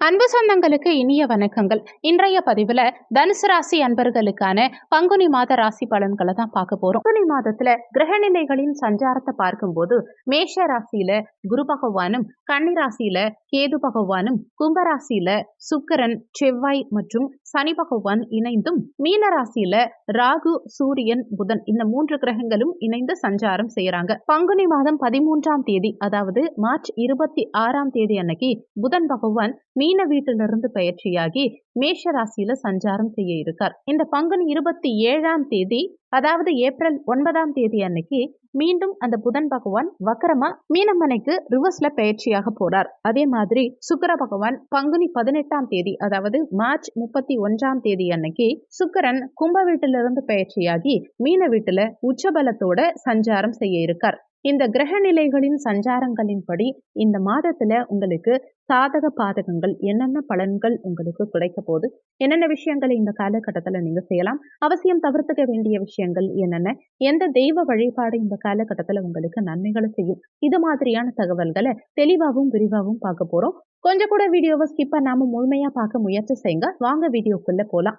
அன்பு சொந்தங்களுக்கு இனிய வணக்கங்கள். இன்றைய பதிவுல தனுசு ராசி அன்பர்களுக்கான பங்குனி மாத ராசி பலன்களை தான் பார்க்க போறோம். பங்குனி மாதத்துல கிரகநிலைகளின் சஞ்சாரத்தை பார்க்கும்போது மேஷ ராசியில குரு பகவானும் கன்னி ராசியில கேது பகவானும் கும்பராசியில சுக்கரன் செவ்வாய் மற்றும் சனி பகவான் இணைந்தும் மீன ராசியில ராகு சூரியன் புதன் இந்த மூன்று கிரகங்களும் இணைந்து சஞ்சாரம் செய்யறாங்க. பங்குனி மாதம் பதிமூன்றாம் தேதி அதாவது மார்ச் இருபத்தி ஆறாம் தேதி அன்னைக்கு புதன் பகவான் மீன வீட்டிலிருந்து பயிற்சியாகி மேஷ ராசியில சஞ்சாரம் செய்ய இருக்கார். இந்த பங்குனி இருபத்தி ஏழாம் தேதி அதாவது ஏப்ரல் ஒன்பதாம் தேதி அன்னைக்கு மீண்டும் அந்த புதன் பகவான் வக்கரமா மீனமனைக்கு ரிவர்ஸ்ல பயிற்சியாக போறார். அதே மாதிரி சுக்கர பகவான் பங்குனி பதினெட்டாம் தேதி அதாவது மார்ச் முப்பத்தி ஒன்றாம் தேதி அன்னைக்கு சுக்கரன் கும்ப வீட்டிலிருந்து பயிற்சியாகி மீன வீட்டுல உச்சபலத்தோட சஞ்சாரம் செய்ய இருக்கார். இந்த கிரக நிலைகளின் சஞ்சாரங்களின்படி இந்த மாதத்துல உங்களுக்கு சாதக பாதகங்கள் என்னென்ன பலன்கள் உங்களுக்கு கிடைக்க போகுது என்னென்ன விஷயங்களை இந்த காலகட்டத்தில் நீங்க செய்யலாம் அவசியம் தவிர்த்துக்க வேண்டிய விஷயங்கள் என்னென்ன எந்த தெய்வ வழிபாடு இந்த காலகட்டத்தில் உங்களுக்கு நன்மைகளை செய்யும் இது மாதிரியான தகவல்களை தெளிவாகவும் விரிவாகவும் பார்க்க போறோம். கொஞ்சம் கூட வீடியோவை ஸ்கிப் பண்ணாம முழுமையா பார்க்க முயற்சி செய்யுங்க. வாங்க வீடியோக்குள்ள போலாம்.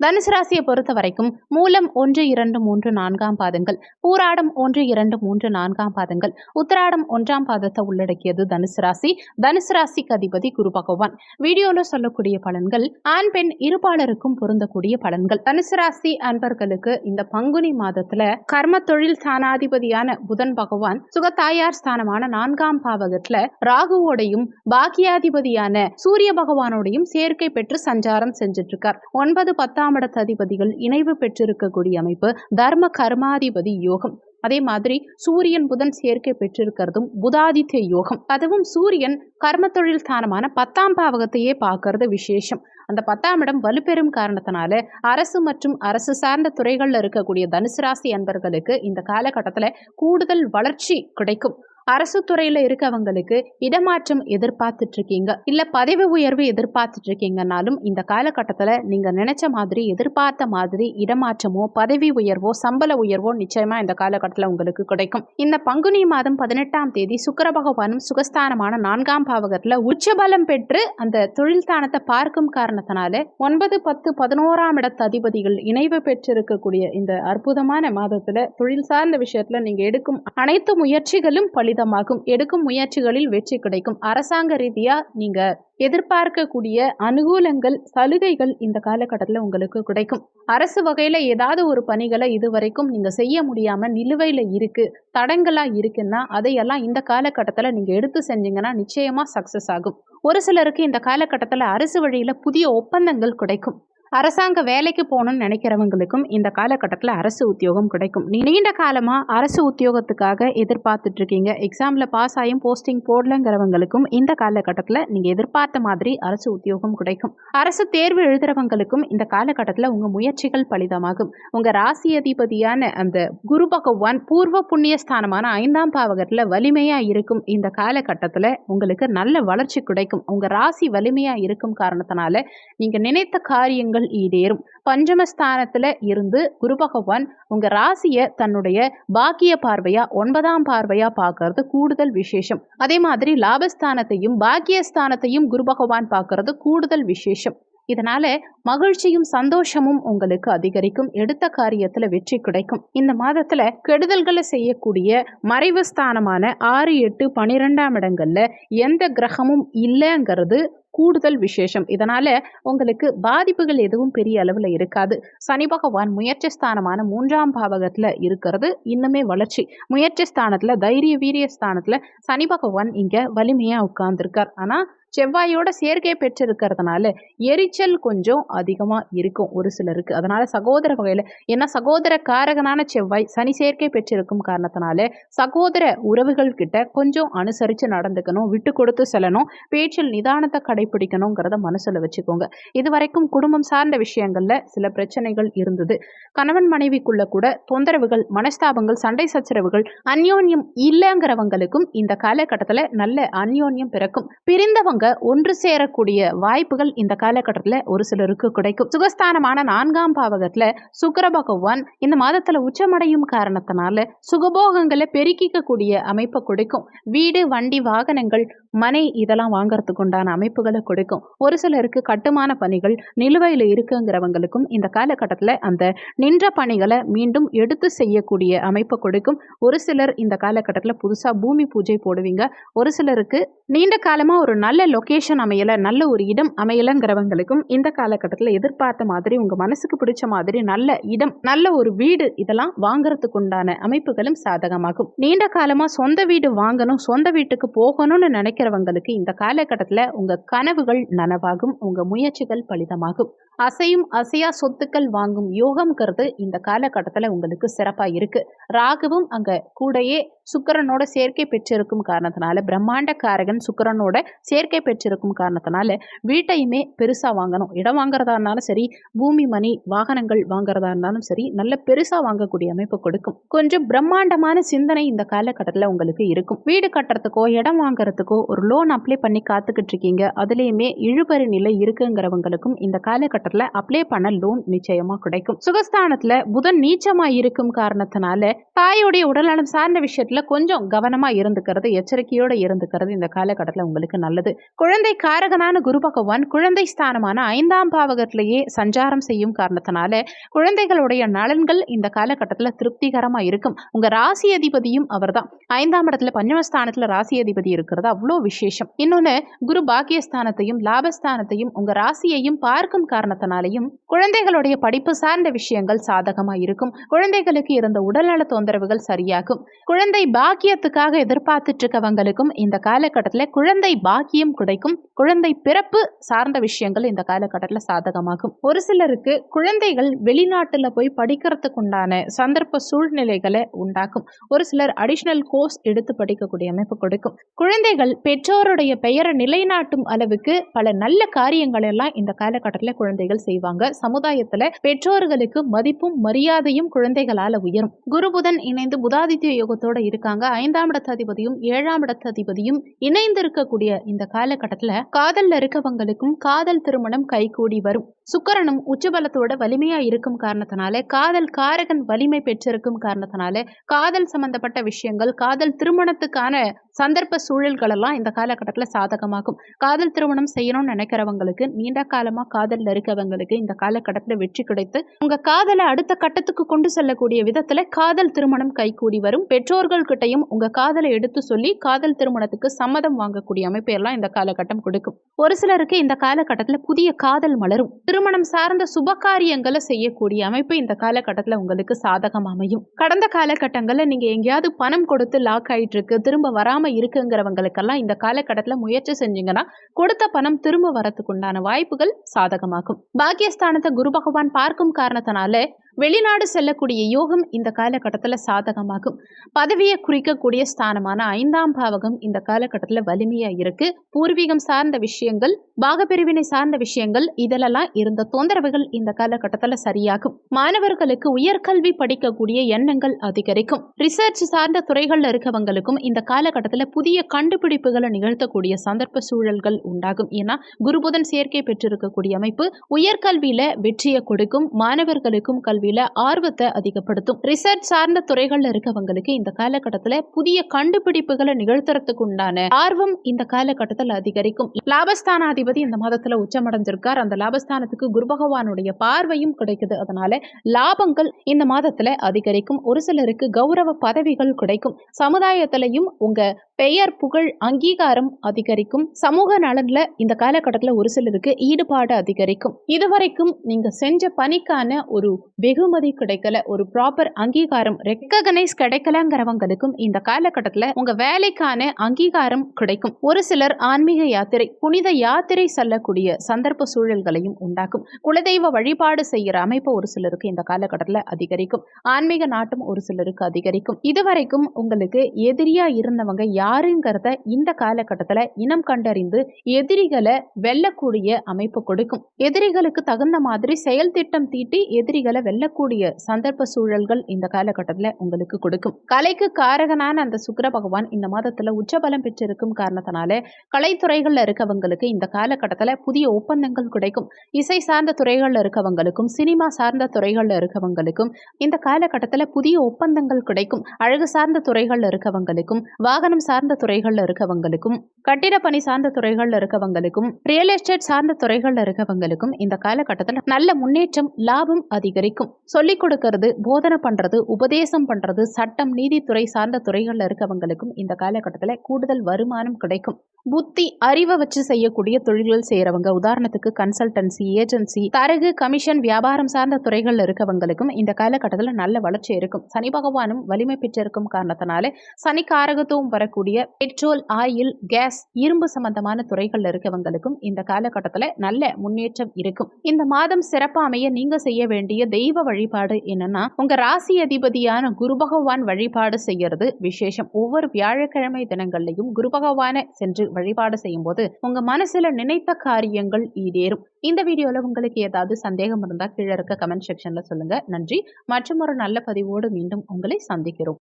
தனுசு ராசியை பொறுத்த வரைக்கும் மூலம் ஒன்று இரண்டு மூன்று நான்காம் பாதங்கள் பூராடம் ஒன்று இரண்டு மூன்று நான்காம் பாதங்கள் உத்தராடம் ஒன்றாம் பாதத்தை உள்ளடக்கியது தனுசு ராசி. தனுசு ராசிக்கு அதிபதி குரு பகவான். வீடியோல சொல்லக்கூடிய பலன்கள் ஆண் பெண் இருபாலருக்கும் பொருந்தக்கூடிய பலன்கள். தனுசு ராசி அன்பர்களுக்கு இந்த பங்குனி மாதத்துல கர்ம தொழில் ஸ்தானாதிபதியான புதன் பகவான் சுகத்தாயார் ஸ்தானமான நான்காம் பாவகத்துல ராகுவோடையும் பாக்கியாதிபதியான சூரிய பகவானோடையும் சேர்க்கை பெற்று சஞ்சாரம் செஞ்சுட்டு இருக்கார் ஒன்பது பத்தாம் பத்தாம் இணைவு பெற்றிருக்கக்கூடிய அமைப்பு தர்ம கர்மாதிபதி யோகம். அதே மாதிரி சூரியன் புதன் சேர்க்கை பெற்றிருக்கிறதும் புதாதித்ய யோகம். அதுவும் சூரியன் கர்ம தொழில் ஸ்தானமான பத்தாம் பாவகத்தையே பார்க்கறது விசேஷம். அந்த பத்தாம் இடம் வலுப்பெறும் காரணத்தினால அரசு மற்றும் அரசு சார்ந்த துறைகளில் இருக்கக்கூடிய தனுசு ராசி அன்பர்களுக்கு இந்த காலகட்டத்தில் கூடுதல் வளர்ச்சி கிடைக்கும். அரசு துறையில இருக்கவங்களுக்கு இடமாற்றம் எதிர்பார்த்துட்டு இருக்கீங்க இல்ல பதவி உயர்வு எதிர்பார்த்துட்டு இருக்கீங்கனாலும் இந்த காலகட்டத்துல நீங்க நினைச்ச மாதிரி எதிர்பார்த்த மாதிரி இடமாற்றமோ பதவி உயர்வோ சம்பள உயர்வோ நிச்சயமா இந்த காலகட்டத்தில் உங்களுக்கு கிடைக்கும். இந்த பங்குனி மாதம் பதினெட்டாம் தேதி சுக்கர பகவானும் சுகஸ்தானமான நான்காம் பாவகத்துல உச்சபலம் பெற்று அந்த தொழில் ஸ்தானத்தை பார்க்கும் காரணத்தினால ஒன்பது பத்து பதினோராம் இடத்து அதிபதிகள் இணைவு பெற்றிருக்கக்கூடிய இந்த அற்புதமான மாதத்துல தொழில் சார்ந்த விஷயத்துல நீங்க எடுக்கும் அனைத்து முயற்சிகளும் பழி பலிதமாகும் எடுக்கும் முயற்சிகளில் வெற்றி கிடைக்கும். அரசாங்க ரீதியா நீங்க எதிர்பார்க்கக்கூடிய அனுகூலங்கள் சலுகைகள் இந்த காலகட்டத்தில் உங்களுக்கு கிடைக்கும். அரசு வகையில ஏதாவது ஒரு பணிகளை இதுவரைக்கும் நீங்க செய்ய முடியாம நிலுவையில இருக்கு தடங்களா இருக்குன்னா அதையெல்லாம் இந்த காலகட்டத்தில் நீங்க எடுத்து செஞ்சீங்கன்னா நிச்சயமா சக்சஸ் ஆகும். ஒரு சிலருக்கு இந்த காலகட்டத்தில் அரசு வழியில புதிய ஒப்பந்தங்கள் கிடைக்கும். அரசாங்க வேலைக்கு போகணும்னு நினைக்கிறவங்களுக்கும் இந்த காலகட்டத்தில் அரசு உத்தியோகம் கிடைக்கும். நீண்ட காலமாக அரசு உத்தியோகத்துக்காக எதிர்பார்த்துட்டு இருக்கீங்க எக்ஸாமில் பாஸ் ஆகியும் போஸ்டிங் போடலங்கிறவங்களுக்கும் இந்த காலகட்டத்தில் நீங்கள் எதிர்பார்த்த மாதிரி அரசு உத்தியோகம் கிடைக்கும். அரசு தேர்வு எழுதுறவங்களுக்கும் இந்த காலகட்டத்தில் உங்கள் முயற்சிகள் பலிதமாகும். உங்கள் ராசி அதிபதியான அந்த குரு பகவான் பூர்வ புண்ணிய ஸ்தானமான ஐந்தாம் பாவகத்தில் வலிமையாக இருக்கும். இந்த காலகட்டத்தில் உங்களுக்கு நல்ல வளர்ச்சி கிடைக்கும். உங்கள் ராசி வலிமையாக இருக்கும் காரணத்தினால நீங்கள் நினைத்த காரியங்கள் பலன்கள் ஈடேறும். பஞ்சமஸ்தானத்துல இருந்து குரு பகவான் உங்க ராசிய தன்னுடைய பாக்கிய பார்வையா ஒன்பதாம் பார்வையா பார்க்கறது கூடுதல் விசேஷம். அதே மாதிரி லாபஸ்தானத்தையும் பாக்கியஸ்தானத்தையும் குரு பகவான் பார்க்கறது கூடுதல் விசேஷம். இதனால மகிழ்ச்சியும் சந்தோஷமும் உங்களுக்கு அதிகரிக்கும். எடுத்த காரியத்துல வெற்றி கிடைக்கும். இந்த மாதத்துல கெடுதல்களை செய்யக்கூடிய மறைவு ஸ்தானமான ஆறு எட்டு பனிரெண்டாம் இடங்கள்ல எந்த கிரகமும் இல்லைங்கிறது கூடுதல் விசேஷம். இதனால உங்களுக்கு பாதிப்புகள் எதுவும் பெரிய அளவில் இருக்காது. சனி பகவான் முயற்சி ஸ்தானமான மூன்றாம் பாவகத்தில் இருக்கிறது இன்னுமே வளர்ச்சி. முயற்சி ஸ்தானத்தில் தைரிய வீரிய ஸ்தானத்தில் சனி பகவான் இங்கே வலிமையாக உட்கார்ந்துருக்கார். ஆனால் செவ்வாயோட சேர்க்கை பெற்றிருக்கிறதுனால எரிச்சல் கொஞ்சம் அதிகமாக இருக்கும் ஒரு சிலருக்கு. அதனால சகோதர வகையில் ஏன்னா சகோதர காரகனான செவ்வாய் சனி சேர்க்கை பெற்றிருக்கும் காரணத்தினால சகோதர உறவுகள் கிட்ட கொஞ்சம் அனுசரித்து நடந்துக்கணும் விட்டு கொடுத்து செல்லணும் பேச்சில் நிதானத்தை கடைபிடிக்கணுங்கிறத மனசில் வச்சுக்கோங்க. இது வரைக்கும் குடும்பம் சார்ந்த விஷயங்களில் சில பிரச்சனைகள் இருந்தது. கணவன் மனைவிக்குள்ள கூட தொந்தரவுகள் மனஸ்தாபங்கள் சண்டை சச்சரவுகள் அந்யோன்யம் இல்லைங்கிறவங்களுக்கும் இந்த காலகட்டத்தில் நல்ல அந்யோன்யம் பிறக்கும். பிரிந்தவங்க ஒன்று சேரக்கூடிய வாய்ப்புகள் இந்த காலகட்டத்தில் ஒரு சிலருக்கு கிடைக்கும். சுகஸ்தானமான நான்காம் பாவகத்தில் சுக்கர பகவான் இந்த மாதத்தில் உச்சமடையும் காரணத்தினால சுகபோகங்களை பெருக்கிக்கக்கூடிய அமைப்பை கொடுக்கும். வீடு வண்டி வாகனங்கள் மனை இதெல்லாம் வாங்குறதுக்கு உண்டான அமைப்புகளை கொடுக்கும். ஒரு சிலருக்கு கட்டுமான பணிகள் நிலுவையில் இருக்குங்கிறவங்களுக்கும் இந்த காலகட்டத்தில் அந்த நின்ற பணிகளை மீண்டும் எடுத்து செய்யக்கூடிய அமைப்பை கொடுக்கும். ஒரு சிலர் இந்த காலகட்டத்தில் புதுசாக பூமி பூஜை போடுவீங்க. ஒரு சிலருக்கு நீண்ட காலமாக ஒரு நல்ல லொக்கேஷன் அமையலை நல்ல ஒரு இடம் அமையலைங்கிறவங்களுக்கும் இந்த காலகட்டத்தில் எதிர்பார்த்த மாதிரி உங்கள் மனசுக்கு பிடிச்ச மாதிரி நல்ல இடம் நல்ல ஒரு வீடு இதெல்லாம் வாங்குறதுக்கு உண்டான அமைப்புகளும் சாதகமாகும். நீண்ட காலமாக சொந்த வீடு வாங்கணும் சொந்த வீட்டுக்கு போகணும்னு நினைக்கிறவங்களுக்கு இந்த காலகட்டத்தில் உங்கள் கனவுகள் நனவாகும் உங்கள் முயற்சிகள் பலிதமாகும். அசையும் அசையா சொத்துக்கள் வாங்கும் யோகம்ங்கிறது இந்த காலகட்டத்தில் உங்களுக்கு சிறப்பாக இருக்கு. ராகுவும் அங்கே கூடயே சுக்கரனோட சேர்க்கை பெற்றிருக்கும் காரணத்தினால பிரம்மாண்ட காரகன் சுக்கரனோட சேர்க்கை பெற்றிருக்கும் காரணத்தினால வீட்டையுமே பெருசாக வாங்கணும். இடம் வாங்குறதா இருந்தாலும் சரி பூமி மணி வாகனங்கள் வாங்குறதா இருந்தாலும் சரி நல்ல பெருசாக வாங்கக்கூடிய அமைப்பு கொடுக்கும். கொஞ்சம் பிரம்மாண்டமான சிந்தனை இந்த காலகட்டத்தில் உங்களுக்கு இருக்கும். வீடு கட்டுறதுக்கோ இடம் வாங்குறதுக்கோ ஒரு லோன் அப்ளை பண்ணி காத்துக்கிட்டு இருக்கீங்க அதுலேயுமே இழுபறி நிலை இருக்குங்கிறவங்களுக்கும் இந்த காலகட்டத்தில் அப்ளை பண்ண லோன் நிச்சயமாக கிடைக்கும். சுகஸ்தானத்தில் புதன் நீச்சமாக இருக்கும் காரணத்தினால தாயோடைய உடல்நலம் சார்ந்த விஷயத்தில் கொஞ்சம் கவனமாக இருந்துக்கிறது எச்சரிக்கையோடு இருந்துக்கிறது இந்த காலகட்டத்தில் உங்களுக்கு நல்லது. குழந்தை காரகனான குரு பகவான் குழந்தை ஸ்தானமான ஐந்தாம் பாவகத்திலேயே சஞ்சாரம் செய்யும் காரணத்தினால குழந்தைகளுடைய நலன்கள் இந்த காலகட்டத்தில் திருப்திகரமாக இருக்கும். உங்கள் ராசி அதிபதியும் அவர் தான் ஐந்தாம் இடத்துல பஞ்சமஸ்தானத்தில் ராசி அதிபதி இருக்கிறது. அவ்வளோ விசேஷம். இன்னொன்று குரு பாக்கியஸ்தானத்தையும் லாபஸ்தானத்தையும் உங்கள் ராசியையும் பார்க்கும் காரணத்தினாலையும் குழந்தைகளுடைய படிப்பு சார்ந்த விஷயங்கள் சாதகமாக இருக்கும். குழந்தைகளுக்கு இருந்த உடல்நல தொந்தரவுகள் சரியாகும். குழந்தை பாக்கியத்துக்காக எதிர்பார்த்துட்டு இருக்கவங்களுக்கும் இந்த காலகட்டத்தில் குழந்தை பாக்கியம் கிடைக்கும். குழந்தை பிறப்பு சார்ந்த விஷயங்கள் இந்த காலகட்டத்தில் சாதகமாகும். ஒரு சிலருக்கு குழந்தைகள் வெளிநாட்டில் போய் படிக்கிறதுக்கு உண்டான சந்தர்ப்ப சூழ்நிலைகளை உண்டாக்கும். ஒரு சிலர் அடிஷ்னல் கோர்ஸ் எடுத்து படிக்கக்கூடிய அமைப்பு கொடுக்கும். குழந்தைகள் பெற்றோருடைய பெயரை நிலைநாட்டும் அளவுக்கு பல நல்ல காரியங்கள் எல்லாம் இந்த காலகட்டத்தில் குழந்தைகள் செய்வாங்க. சமுதாயத்தில் பெற்றோர்களுக்கு மதிப்பும் மரியாதையும் குழந்தைகளால் உயரும். குருபுதன் இணைந்து புதாதித்ய யோகத்தோட இருக்காங்க. ஐந்தாம் இடத்ததிபதியும் ஏழாம் இடத்ததிபதியும் இணைந்து இருக்கக்கூடிய இந்த காலகட்டத்தில் காதல்ல இருக்கவங்களுக்கும் காதல் திருமணம் கைகூடி வரும். சுக்கரனும் உச்சபலத்தோட வலிமையா இருக்கும் காரணத்தினால காதல் காரகன் வலிமை பெற்றிருக்கும் காரணத்தினால காதல் சம்பந்தப்பட்ட விஷயங்கள் காதல் திருமணத்துக்கான சந்தர்ப்ப சூழல்கள் எல்லாம் இந்த காலகட்டத்தில் சாதகமாகும். காதல் திருமணம் செய்யணும்னு நினைக்கிறவங்களுக்கு நீண்ட காலமாக காதலில் இருக்கவங்களுக்கு இந்த காலகட்டத்தில் வெற்றி கிடைத்து உங்க காதலை அடுத்த கட்டத்துக்கு கொண்டு செல்லக்கூடிய விதத்தில் காதல் திருமணம் கைகூடி வரும். பெற்றோர்கள் கிட்டையும் உங்க காதலை எடுத்து சொல்லி காதல் திருமணத்துக்கு சம்மதம் வாங்கக்கூடிய அமைப்பு எல்லாம் இந்த காலகட்டம் கொடுக்கும். ஒரு சிலருக்கு இந்த காலகட்டத்தில் புதிய காதல் மலரும். திருமணம் சார்ந்த சுபகாரியங்களை செய்யக்கூடிய அமைப்பு இந்த காலகட்டத்தில் உங்களுக்கு சாதகம் அமையும். கடந்த காலகட்டங்களில் நீங்க எங்கேயாவது பணம் கொடுத்து லாக் ஆயிட்டு இருக்கு திரும்ப வராம இருக்குங்கிறவங்களுக்கெல்லாம் இந்த காலகட்டத்தில் முயற்சி செஞ்சீங்கன்னா கொடுத்த பணம் திரும்ப வரத்துக்கு உண்டான வாய்ப்புகள் சாதகமாகும். பாக்கியஸ்தானத்தை குரு பகவான் பார்க்கும் காரணத்தினால வெளிநாடு செல்லக்கூடிய யோகம் இந்த காலகட்டத்தில் சாதகமாகும். பதவியை குறிக்கக்கூடிய ஸ்தானமான ஐந்தாம் பாவகம் இந்த காலகட்டத்தில் வலிமையாக இருக்கு. பூர்வீகம் சார்ந்த விஷயங்கள் பாகப்பிரிவினை சார்ந்த விஷயங்கள் இதிலெல்லாம் இருந்த தொந்தரவுகள் இந்த காலகட்டத்தில் சரியாகும். மாணவர்களுக்கு உயர்கல்வி படிக்கக்கூடிய எண்ணங்கள் அதிகரிக்கும். ரிசர்ச் சார்ந்த துறைகளில் இருக்கவங்களுக்கும் இந்த காலகட்டத்தில் புதிய கண்டுபிடிப்புகளை நிகழ்த்தக்கூடிய சந்தர்ப்ப சூழல்கள் உண்டாகும். ஏன்னா குருபுதன் சேர்க்கை பெற்றிருக்கக்கூடிய அமைப்பு உயர்கல்வியில வெற்றியை கொடுக்கும். மாணவர்களுக்கும் கல்வி கல்வியில ஆர்வத்தை அதிகப்படுத்தும். ரிசர்ச் சார்ந்த துறைகள்ல இருக்கவங்களுக்கு இந்த காலகட்டத்துல புதிய கண்டுபிடிப்புகளை நிகழ்த்துறதுக்கு உண்டான ஆர்வம் இந்த காலகட்டத்தில் அதிகரிக்கும். லாபஸ்தானாதிபதி இந்த மாதத்துல உச்சமடைஞ்சிருக்கார். அந்த லாபஸ்தானத்துக்கு குரு பகவானுடைய பார்வையும் கிடைக்குது. அதனால லாபங்கள் இந்த மாதத்துல அதிகரிக்கும். ஒரு சிலருக்கு கௌரவ பதவிகள் கிடைக்கும். சமுதாயத்திலையும் உங்க பெயர் புகழ் அங்கீகாரம் அதிகரிக்கும். சமூக நலன்ல இந்த காலகட்டத்தில் ஒரு சிலருக்கு ஈடுபாடு அதிகரிக்கும். இதுவரைக்கும் நீங்க செஞ்ச பணிக்கான ஒரு வெகுமதி கிடைக்கல ஒரு ப்ராப்பர் அங்கீகாரம் ரெக்ககனைஸ் கிடைக்கலங்கிறவங்களுக்கும் இந்த காலகட்டத்தில் உங்க வேலைக்கான அங்கீகாரம் கிடைக்கும். ஒரு சிலர் ஆன்மீக யாத்திரை புனித யாத்திரை செல்லக்கூடிய சந்தர்ப்ப சூழல்களையும் உண்டாக்கும். குலதெய்வ வழிபாடு செய்கிற அமைப்பு ஒரு சிலருக்கு இந்த காலகட்டத்தில் அதிகரிக்கும். ஆன்மீக நாட்டம் ஒரு சிலருக்கு அதிகரிக்கும். இதுவரைக்கும் உங்களுக்கு எதிரியா இருந்தவங்க யாருங்கிறத இந்த காலகட்டத்தில் இனம் கண்டறிந்து எதிரிகளை வெல்லக்கூடிய அமைப்பு கொடுக்கும். எதிரிகளுக்கு தகுந்த மாதிரி செயல் திட்டம் தீட்டி எதிரிகளை வெல்ல எண்ணக்கூடிய சந்தர்ப்ப சூழல்கள் இந்த காலகட்டத்தில் உங்களுக்கு கொடுக்கும். கலைக்கு காரகனான அந்த சுக்கர பகவான் இந்த மாதத்தில் உச்சபலம் பெற்றிருக்கும் காரணத்தினால கலைத்துறைகளில் இருக்கவங்களுக்கு இந்த காலகட்டத்தில் புதிய ஒப்பந்தங்கள் கிடைக்கும். இசை சார்ந்த துறைகளில் இருக்கவங்களுக்கும் சினிமா சார்ந்த துறைகளில் இருக்கவங்களுக்கும் இந்த காலகட்டத்தில் புதிய ஒப்பந்தங்கள் கிடைக்கும். அழகு சார்ந்த துறைகளில் இருக்கவங்களுக்கும் வாகனம் சார்ந்த துறைகளில் இருக்கவங்களுக்கும் கட்டிட பணி சார்ந்த துறைகளில் இருக்கவங்களுக்கும் ரியல் எஸ்டேட் சார்ந்த துறைகளில் இருக்கவங்களுக்கும் இந்த காலகட்டத்தில் நல்ல முன்னேற்றம் லாபம் அதிகரிக்கும். சொல்லிக் கொடுக்கறது போதனை பண்றது உபதேசம் பண்றது சட்டம் நீதித்துறை சார்ந்த துறைகள்ல இருக்கவங்களுக்கும் இந்த காலகட்டத்தில் கூடுதல் வருமானம் கிடைக்கும். புத்தி அறிவை வச்சு செய்யக்கூடிய தொழில்கள் செய்கிறவங்க உதாரணத்துக்கு கன்சல்டன்சி ஏஜென்சி தரகு கமிஷன் வியாபாரம் சார்ந்த துறைகள்ல இருக்கவங்களுக்கும் இந்த காலகட்டத்தில் நல்ல வளர்ச்சி இருக்கும். சனி பகவானும் வலிமை பெற்றிருக்கும் காரணத்தினால சனி காரகத்துவம் வரக்கூடிய பெட்ரோல் ஆயில் கேஸ் இரும்பு சம்பந்தமான துறைகள்ல இருக்கவங்களுக்கும் இந்த காலகட்டத்தில் நல்ல முன்னேற்றம் இருக்கும். இந்த மாதம் சிறப்பாமைய நீங்க செய்ய வேண்டிய தெய்வ வழிபாடு என்னன்னா உங்க ராசி அதிபதியான குரு பகவான் வழிபாடு செய்யறது விசேஷம். ஒவ்வொரு வியாழக்கிழமை தினங்கள்லையும் குரு பகவானை சென்று வழிபாடு செய்யும் போது உங்க மனசுல நினைத்த காரியங்கள் ஈடேறும். இந்த வீடியோல உங்களுக்கு ஏதாவது சந்தேகம் இருந்தா கீழே இருக்க கமெண்ட் செக்ஷன்ல சொல்லுங்க. நன்றி. மற்றும் ஒரு நல்ல பதிவோடு மீண்டும் உங்களை சந்திக்கிறோம்.